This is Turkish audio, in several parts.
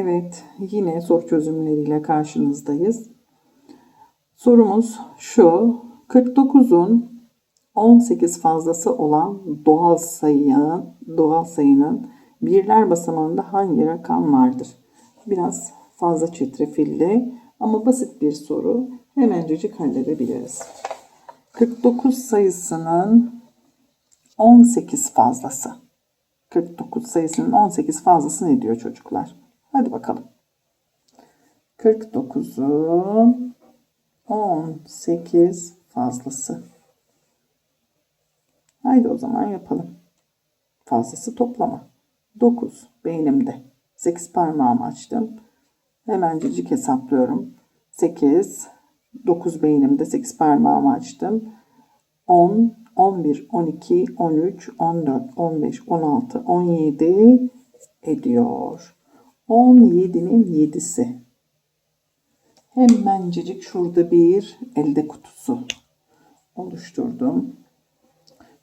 Evet, yine soru çözümleriyle karşınızdayız. Sorumuz şu. 49'un 18 fazlası olan doğal sayının doğal sayının birler basamağında hangi rakam vardır? Biraz fazla çetrefilli ama basit bir soru. Hemencecik halledebiliriz. 49 sayısının 18 fazlası. 49 sayısının 18 fazlası ne diyor çocuklar? Hadi bakalım. 49'un 18 fazlası. Haydi o zaman yapalım. Fazlası toplama. 9 beynimde. 8 parmağımı açtım. Hemencecik hesaplıyorum. 8, 9 beynimde 8 parmağımı açtım. 10, 11, 12, 13, 14, 15, 16, 17 ediyor. 17'nin 7'si. Hemencecik şurada bir elde kutusu oluşturdum.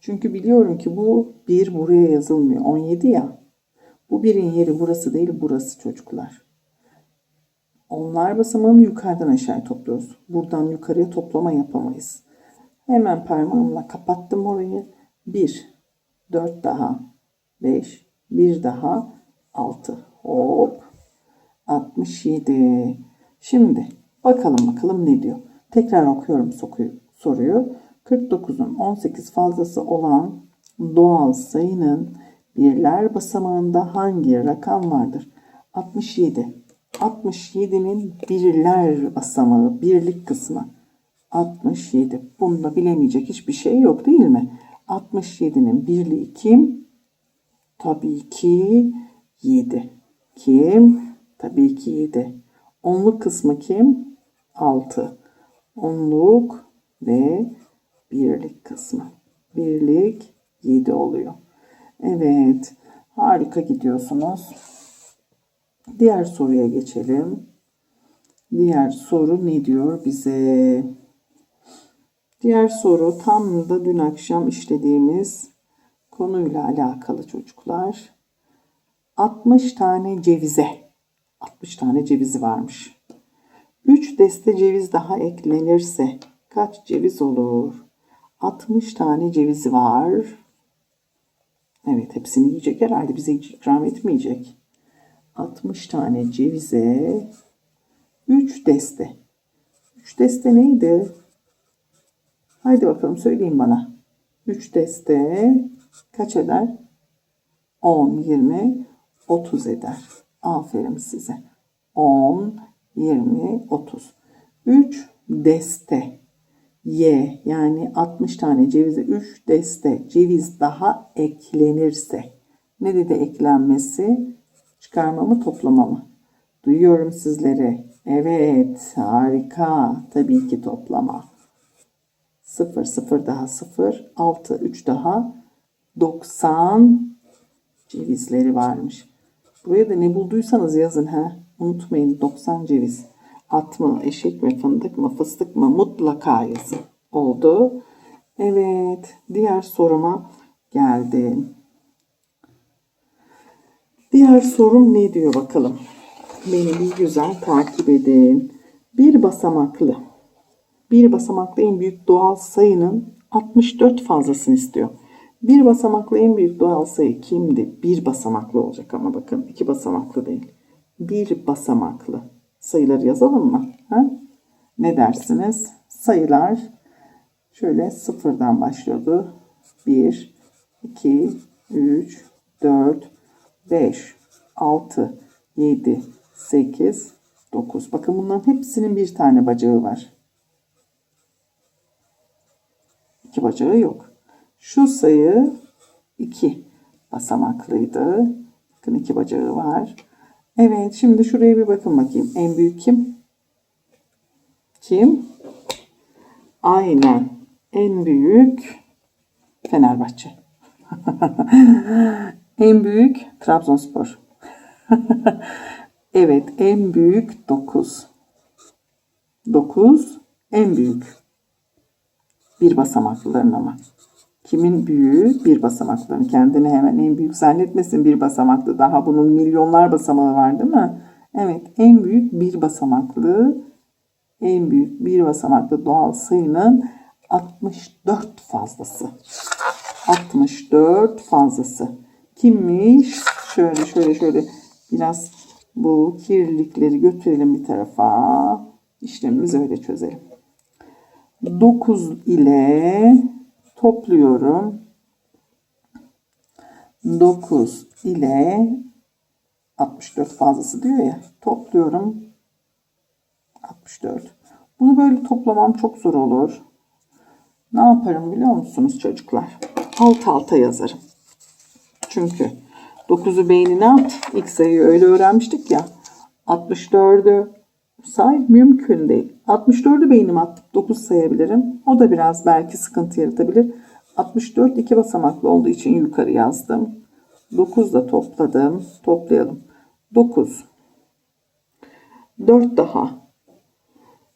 Çünkü biliyorum ki bu bir buraya yazılmıyor. 17 ya. Bu birin yeri burası değil burası çocuklar. Onlar basamağını yukarıdan aşağıya topluyoruz. Buradan yukarıya toplama yapamayız. Hemen parmağımla kapattım orayı. 1, 4 daha, 5, 1 daha, 6. Hop. 67. Şimdi bakalım bakalım ne diyor. Tekrar okuyorum soruyu. 49'un 18 fazlası olan doğal sayının birler basamağında hangi rakam vardır? 67. 67'nin birler basamağı, birlik kısmı. 67. Bunda bilemeyecek hiçbir şey yok değil mi? 67'nin birliği kim? Tabii ki 7. Kim? Tabii ki 7. Onluk kısmı kim? 6. Onluk ve birlik kısmı. Birlik 7 oluyor. Evet. Harika gidiyorsunuz. Diğer soruya geçelim. Diğer soru ne diyor bize? Diğer soru tam da dün akşam işlediğimiz konuyla alakalı çocuklar. 60 tane cevize. 60 tane cevizi varmış. 3 deste ceviz daha eklenirse kaç ceviz olur? 60 tane cevizi var. Evet hepsini yiyecek herhalde bize hiç ikram etmeyecek. 60 tane cevize 3 deste. 3 deste neydi? Haydi bakalım söyleyin bana. 3 deste kaç eder? 10, 20, 30 eder. Aferin size. 10, 20, 30. 3 deste. Y yani 60 tane cevize 3 deste ceviz daha eklenirse. Ne dedi eklenmesi? Çıkarma mı toplama mı? Duyuyorum sizleri. Evet harika. Tabii ki toplama. 0 0 daha 0 6 3 daha 90 cevizleri varmış. Buraya da ne bulduysanız yazın ha. Unutmayın 90 ceviz. At mı, eşek mi, fındık mı, fıstık mı mutlaka yazın. Oldu. Evet, diğer soruma geldim. Diğer sorum ne diyor bakalım. Beni bir güzel takip edin. Bir basamaklı. Bir basamaklı en büyük doğal sayının 64 fazlasını istiyor. Bir basamaklı en büyük doğal sayı kimdi? Bir basamaklı olacak ama bakın iki basamaklı değil. Bir basamaklı. Sayıları yazalım mı? Ha? Ne dersiniz? Sayılar şöyle sıfırdan başlıyordu. 1, 2, 3, 4, 5, 6, 7, 8, 9. Bakın bunların hepsinin bir tane bacağı var. İki bacağı yok. Şu sayı 2 basamaklıydı. Bakın iki bacağı var. Evet şimdi şuraya bir bakın bakayım. En büyük kim? Kim? Aynen. En büyük Fenerbahçe. en büyük Trabzonspor. evet en büyük 9. 9 en büyük. Bir basamaklıların ama. Kimin büyüğü? Bir basamaklıların. Kendini hemen en büyük zannetmesin bir basamaklı. Daha bunun milyonlar basamağı var değil mi? Evet en büyük bir basamaklı en büyük bir basamaklı doğal sayının 64 fazlası. 64 fazlası. Kimmiş? Şöyle şöyle şöyle biraz bu kirlilikleri götürelim bir tarafa. İşlemimizi öyle çözelim. 9 ile topluyorum. 9 ile 64 fazlası diyor ya. Topluyorum. 64. Bunu böyle toplamam çok zor olur. Ne yaparım biliyor musunuz çocuklar? Alt alta yazarım. Çünkü 9'u beynine at. İlk sayıyı öyle öğrenmiştik ya. 64'ü say mümkün değil. 64'ü beynime atıp 9 sayabilirim. O da biraz belki sıkıntı yaratabilir. 64 iki basamaklı olduğu için yukarı yazdım. 9 da topladım. Toplayalım. 9. 4 daha.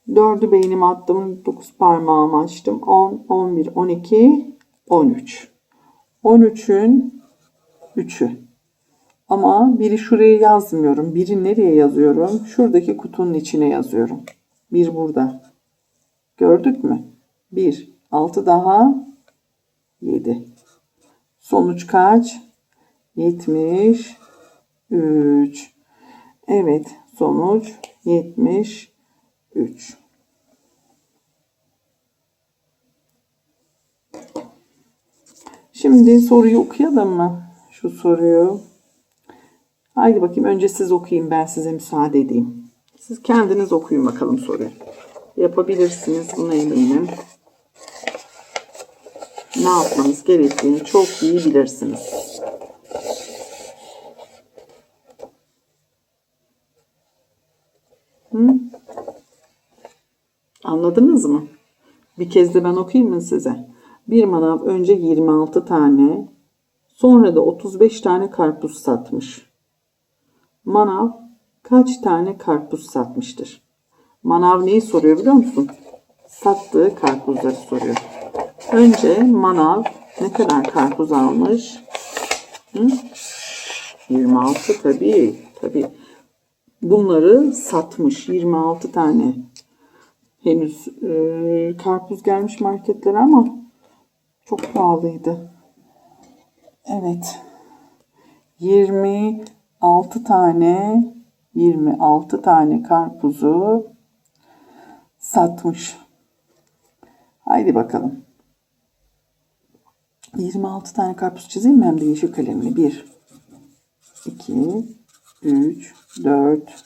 4'ü beynime attım. 9 parmağımı açtım. 10, 11, 12, 13. 13'ün 3'ü. Ama biri şuraya yazmıyorum. Biri nereye yazıyorum? Şuradaki kutunun içine yazıyorum. Bir burada. Gördük mü? 1. 6 daha 7. Sonuç kaç? 73. Evet, sonuç 73. Şimdi soruyu okuyalım mı? Şu soruyu. Haydi bakayım önce siz okuyun ben size müsaade edeyim. Siz kendiniz okuyun bakalım soruyu. Yapabilirsiniz buna eminim. Ne yapmanız gerektiğini çok iyi bilirsiniz. Hı? Anladınız mı? Bir kez de ben okuyayım mı size? Bir manav önce 26 tane, sonra da 35 tane karpuz satmış. Manav kaç tane karpuz satmıştır? Manav neyi soruyor biliyor musun? Sattığı karpuzları soruyor. Önce manav ne kadar karpuz almış? Hı? 26 tabii. Tabii. Bunları satmış 26 tane. Henüz e, karpuz gelmiş marketlere ama çok pahalıydı. Evet. 26 tane 26 tane karpuzu satmış. Haydi bakalım. 26 tane karpuz çizeyim mi hem de yeşil kalemle? 1 2 3 4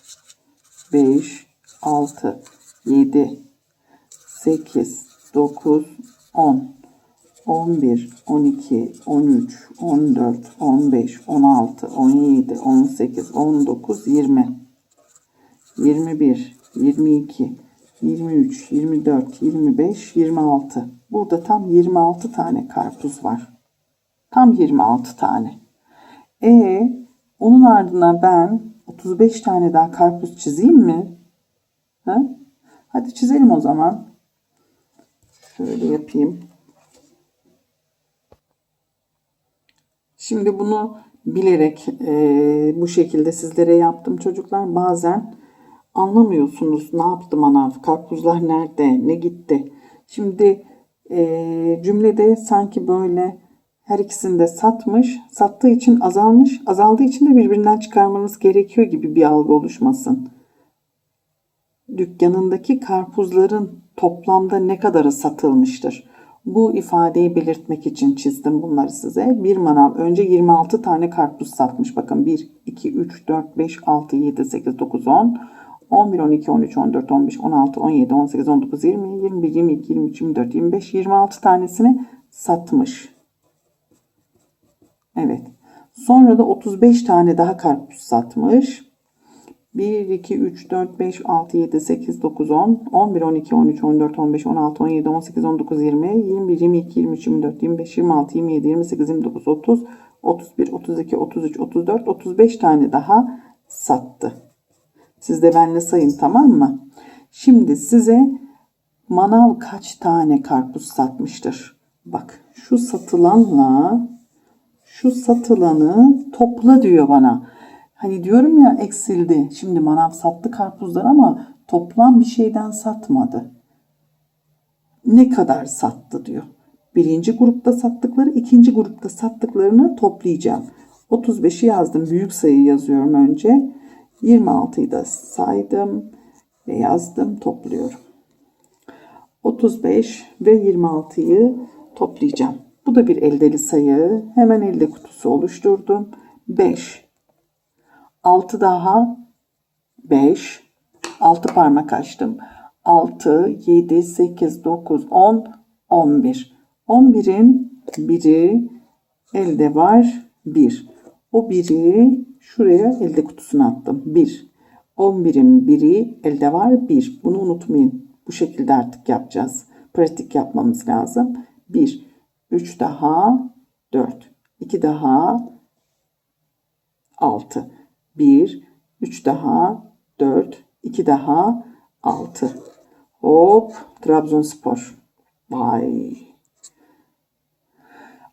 5 6 7 8 9 10 11 12 13 14 15 16 17 18 19 20 21 22 23 24 25 26 Burada tam 26 tane karpuz var. Tam 26 tane. E onun ardına ben 35 tane daha karpuz çizeyim mi? Ha? Hadi çizelim o zaman. Şöyle yapayım. Şimdi bunu bilerek e, bu şekilde sizlere yaptım çocuklar. Bazen anlamıyorsunuz ne yaptı manav, karpuzlar nerede, ne gitti. Şimdi e, cümlede sanki böyle her ikisini de satmış, sattığı için azalmış, azaldığı için de birbirinden çıkarmanız gerekiyor gibi bir algı oluşmasın. Dükkanındaki karpuzların toplamda ne kadarı satılmıştır? Bu ifadeyi belirtmek için çizdim bunları size. Bir manav önce 26 tane karpuz satmış. Bakın 1, 2, 3, 4, 5, 6, 7, 8, 9, 10. 11, 12, 13, 14, 15, 16, 17, 18, 19, 20, 21, 22, 23, 24, 25, 26 tanesini satmış. Evet. Sonra da 35 tane daha karpuz satmış. 1, 2, 3, 4, 5, 6, 7, 8, 9, 10, 11, 12, 13, 14, 15, 16, 17, 18, 19, 20, 21, 22, 23, 24, 25, 26, 27, 28, 29, 30, 31, 32, 33, 34, 35 tane daha sattı. Siz de benle sayın tamam mı? Şimdi size manav kaç tane karpuz satmıştır? Bak şu satılanla şu satılanı topla diyor bana. Hani diyorum ya eksildi. Şimdi manav sattı karpuzlar ama toplam bir şeyden satmadı. Ne kadar sattı diyor. Birinci grupta sattıkları, ikinci grupta sattıklarını toplayacağım. 35'i yazdım. Büyük sayı yazıyorum önce. 26'yı da saydım ve yazdım. Topluyorum. 35 ve 26'yı toplayacağım. Bu da bir eldeli sayı. Hemen elde kutusu oluşturdum. 5. 6 daha 5. 6 parmak açtım. 6, 7, 8, 9, 10, 11. 11'in biri elde var 1. O biri şuraya elde kutusuna attım. 1. 11'in biri elde var 1. Bunu unutmayın. Bu şekilde artık yapacağız. Pratik yapmamız lazım. 1, 3 daha 4. 2 daha 6. 1, 3 daha 4, 2 daha 6. Hop Trabzonspor. Vay.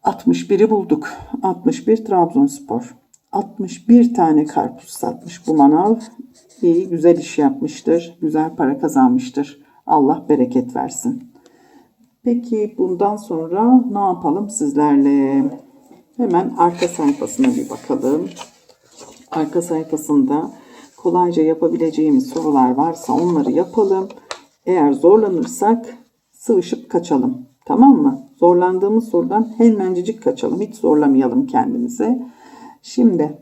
61'i bulduk. 61 Trabzonspor. 61 tane karpuz satmış bu manav. İyi, güzel iş yapmıştır. Güzel para kazanmıştır. Allah bereket versin. Peki bundan sonra ne yapalım sizlerle? Hemen arka sayfasına bir bakalım. Arka sayfasında kolayca yapabileceğimiz sorular varsa onları yapalım. Eğer zorlanırsak sıvışıp kaçalım. Tamam mı? Zorlandığımız sorudan hemencecik kaçalım. Hiç zorlamayalım kendimizi. Şimdi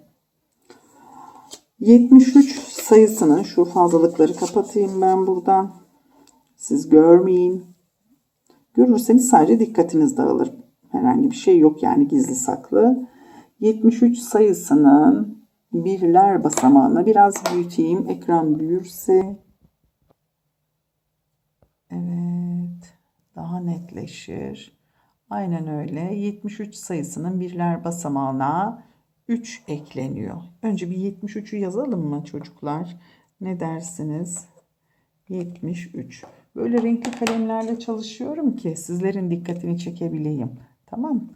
73 sayısının şu fazlalıkları kapatayım ben buradan. Siz görmeyin. Görürseniz sadece dikkatiniz dağılır. Herhangi bir şey yok yani gizli saklı. 73 sayısının birler basamağına biraz büyüteyim. Ekran büyürse. Evet. Daha netleşir. Aynen öyle. 73 sayısının birler basamağına 3 ekleniyor. Önce bir 73'ü yazalım mı çocuklar? Ne dersiniz? 73. Böyle renkli kalemlerle çalışıyorum ki sizlerin dikkatini çekebileyim. Tamam mı?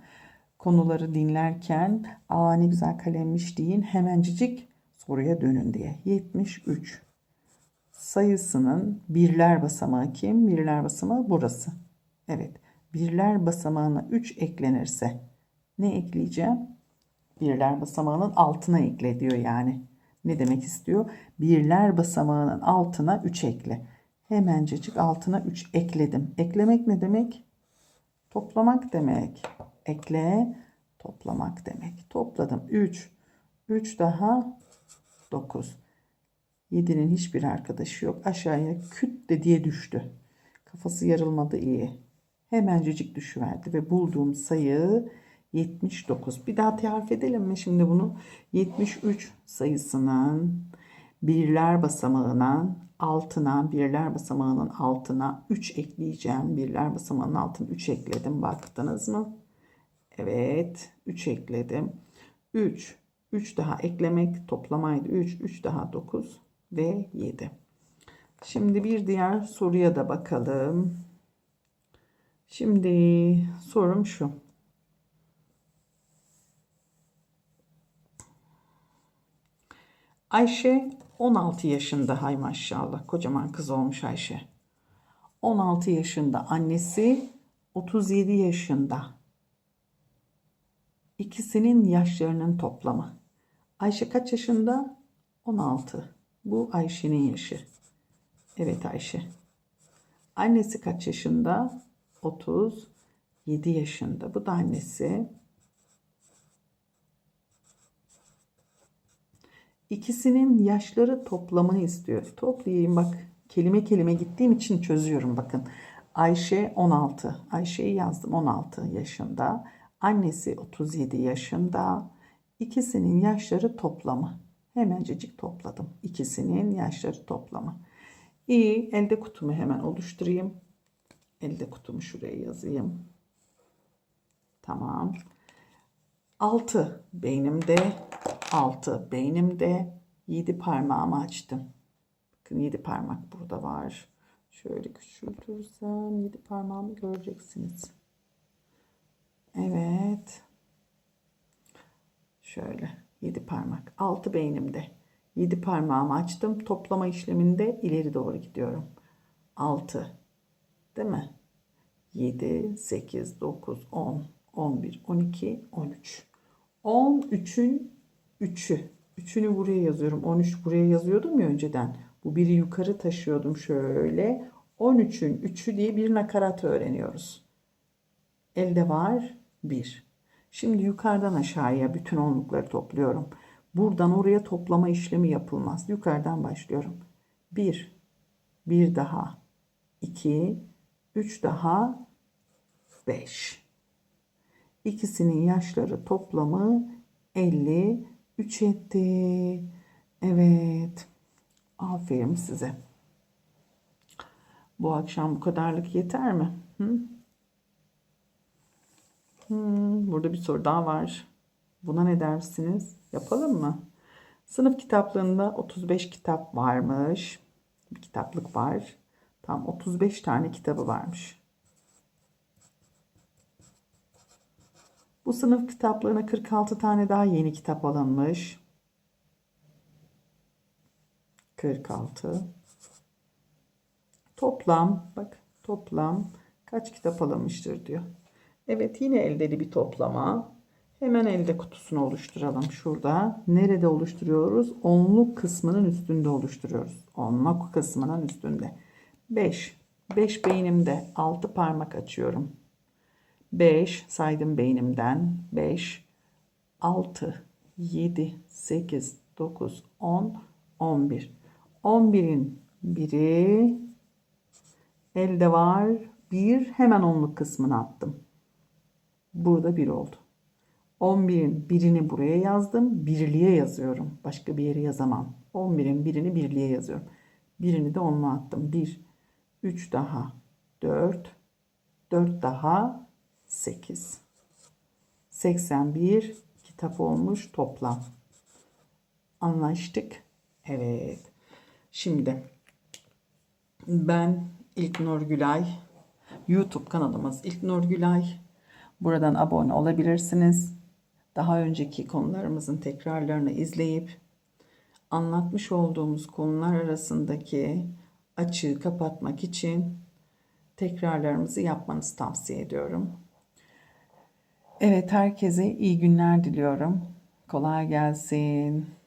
Konuları dinlerken aa ne güzel kalemmiş deyin hemencecik soruya dönün diye. 73 sayısının birler basamağı kim? Birler basamağı burası. Evet. Birler basamağına 3 eklenirse ne ekleyeceğim? Birler basamağının altına ekle diyor yani. Ne demek istiyor? Birler basamağının altına 3 ekle. Hemencecik altına 3 ekledim. Eklemek ne demek? Toplamak demek. Ekle, toplamak demek. Topladım. 3. 3 daha 9. 7'nin hiçbir arkadaşı yok. Aşağıya küt de diye düştü. Kafası yarılmadı iyi. Hemencecik düşüverdi ve bulduğum sayı 79. Bir daha tarif edelim mi şimdi bunu? 73 sayısının birler basamağına altına birler basamağının altına 3 ekleyeceğim. Birler basamağının altına 3 ekledim. Baktınız mı? Evet. 3 ekledim. 3. 3 daha eklemek toplamaydı. 3. 3 daha 9 ve 7. Şimdi bir diğer soruya da bakalım. Şimdi sorum şu. Ayşe 16 yaşında hay maşallah kocaman kız olmuş Ayşe. 16 yaşında annesi 37 yaşında. İkisinin yaşlarının toplamı. Ayşe kaç yaşında? 16. Bu Ayşe'nin yaşı. Evet Ayşe. Annesi kaç yaşında? 37 yaşında. Bu da annesi. İkisinin yaşları toplamını istiyor. Toplayayım bak. Kelime kelime gittiğim için çözüyorum bakın. Ayşe 16. Ayşe'yi yazdım 16 yaşında. Annesi 37 yaşında. İkisinin yaşları toplamı. Hemencecik topladım. İkisinin yaşları toplamı. İyi. Elde kutumu hemen oluşturayım. Elde kutumu şuraya yazayım. Tamam. 6 beynimde, 6 beynimde, 7 parmağımı açtım. Bakın 7 parmak burada var. Şöyle küçültürsem 7 parmağımı göreceksiniz. Evet. Şöyle 7 parmak. 6 beynimde. 7 parmağımı açtım. Toplama işleminde ileri doğru gidiyorum. 6. Değil mi? 7, 8, 9, 10, 11, 12, 13. 13'ün 3'ü. 3'ünü buraya yazıyorum. 13 buraya yazıyordum ya önceden. Bu biri yukarı taşıyordum şöyle. 13'ün 3'ü diye bir nakarat öğreniyoruz. Elde var 1. Şimdi yukarıdan aşağıya bütün onlukları topluyorum. Buradan oraya toplama işlemi yapılmaz. Yukarıdan başlıyorum. 1, 1 daha, 2, 3 daha, 5. İkisinin yaşları toplamı 53 etti. Evet. Aferin size. Bu akşam bu kadarlık yeter mi? Hı? Hmm, burada bir soru daha var. Buna ne dersiniz? Yapalım mı? Sınıf kitaplarında 35 kitap varmış. Bir kitaplık var. Tam 35 tane kitabı varmış. Bu sınıf kitaplarına 46 tane daha yeni kitap alınmış. 46. Toplam bak toplam kaç kitap alınmıştır diyor. Evet yine eldeli bir toplama. Hemen elde kutusunu oluşturalım şurada. Nerede oluşturuyoruz? Onluk kısmının üstünde oluşturuyoruz. Onluk kısmının üstünde. 5. 5 beynimde 6 parmak açıyorum. 5 saydım beynimden. 5, 6, 7, 8, 9, 10, 11. 11'in biri elde var. 1 hemen onluk kısmına attım. Burada 1 oldu. 11'in birini buraya yazdım. Birliğe yazıyorum. Başka bir yere yazamam. 11'in birini birliğe yazıyorum. Birini de onluğa attım. 1, 3 daha 4, 4 daha 8. 81 kitap olmuş toplam. Anlaştık. Evet. Şimdi ben İlknur Gülay. YouTube kanalımız İlknur Gülay. Buradan abone olabilirsiniz. Daha önceki konularımızın tekrarlarını izleyip anlatmış olduğumuz konular arasındaki açığı kapatmak için tekrarlarımızı yapmanızı tavsiye ediyorum. Evet herkese iyi günler diliyorum. Kolay gelsin.